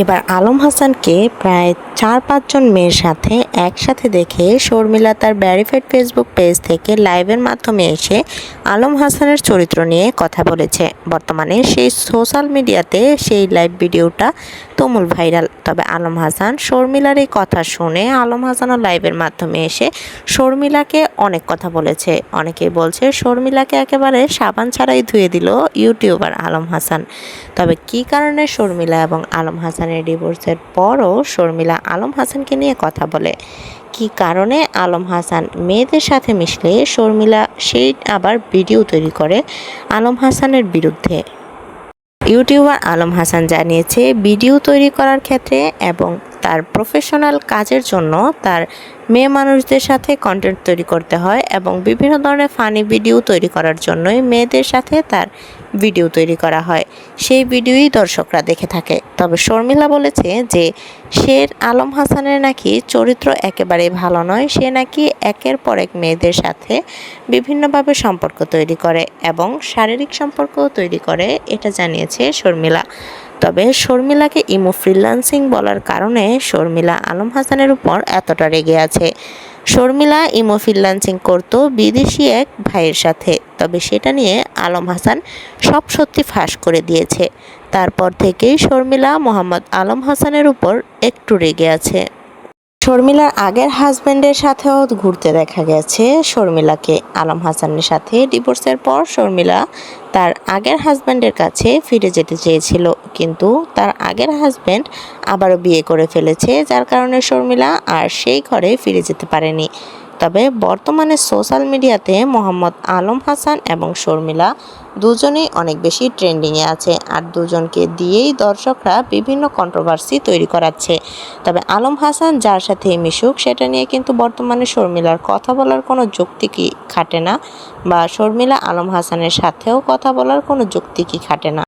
এবার আলম হাসানকে প্রায় চার পাঁচজন মেয়ের সাথে একসাথে দেখে শর্মিলা তার ব্যারিফেড ফেসবুক পেজ থেকে লাইভের মাধ্যমে এসে আলম হাসানের চরিত্র নিয়ে কথা বলেছে। বর্তমানে সেই সোশ্যাল মিডিয়াতে সেই লাইভ ভিডিওটা তুমুল ভাইরাল তবে আলম হাসান, শর্মিলার এই কথা শুনে আলম হাসানও লাইভের মাধ্যমে এসে শর্মিলাকে অনেক কথা বলেছে। অনেকেই বলছে শর্মিলাকে একেবারে সাবান ছাড়াই ধুয়ে দিল ইউটিউবার আলম হাসান। তবে কী কারণে শর্মিলা এবং আলম হাসানের ডিভোর্সের পরও শর্মিলা আলম হাসানকে নিয়ে কথা বলে? কী কারণে আলম হাসান মেয়েদের সাথে মিশলে শর্মিলা সেই আবার ভিডিও তৈরি করে আলম হাসানের বিরুদ্ধে? ইউটিউবার আলম হাসান জানিয়েছে, ভিডিও তৈরি করার ক্ষেত্রে এবং তার প্রফেশনাল কাজের জন্য তার মেয়ে মানুষদের সাথে কন্টেন্ট তৈরি করতে হয় এবং বিভিন্ন ধরনের ফানি ভিডিও তৈরি করার জন্যই মেয়েদের সাথে তার ভিডিও তৈরি করা হয়। সেই ভিডিওই দর্শকরা দেখে থাকে। তবে শর্মিলা বলেছে যে, শের আলম হাসানের নাকি চরিত্র একেবারেই ভালো নয়। সে নাকি একের পর এক মেয়েদের সাথে বিভিন্নভাবে সম্পর্ক তৈরি করে এবং শারীরিক সম্পর্কও তৈরি করে, এটা জানিয়েছে শর্মিলা। তবে শর্মিলাকে ইমো ফ্রিল্যান্সিং বলার কারণে শর্মিলা আলম হাসানের উপর এতটা রেগে আছে। শর্মিলা ইমো ফ্রিল্যান্সিং করতো বিদেশি এক ভাইয়ের সাথে। তবে সেটা নিয়ে আলম হাসান সব সত্যি ফাঁস করে দিয়েছে। তারপর থেকেই শর্মিলা মোহাম্মদ আলম হাসানের উপর একটু রেগে আছে। শর্মিলার আগের হাজব্যান্ডের সাথেও ঘুরতে দেখা গেছে। শর্মিলাকে আলম হাসানের সাথে ডিভোর্সের পর শর্মিলা তার আগের হাজব্যান্ডের কাছে ফিরে যেতে চেয়েছিল। কিন্তু তার আগের হাজব্যান্ড আবারও বিয়ে করে ফেলেছে, যার কারণে শর্মিলা আর সেই ঘরে ফিরে যেতে পারেনি। তবে বর্তমানে সোশ্যাল মিডিয়াতে মোহাম্মদ আলম হাসান এবং শর্মিলা দুজনেই অনেক বেশি ট্রেন্ডিংয়ে আছে আর দুজনকে দিয়েই দর্শকরা বিভিন্ন কন্ট্রোভার্সি তৈরি করাচ্ছে। তবে আলম হাসান যার সাথে মিশুক, সেটা নিয়ে কিন্তু বর্তমানে শর্মিলার কথা বলার কোনো যুক্তি কি খাটে না বা শর্মিলা আলম হাসানের সাথেও কথা বলার কোনো যুক্তি কি খাটে না?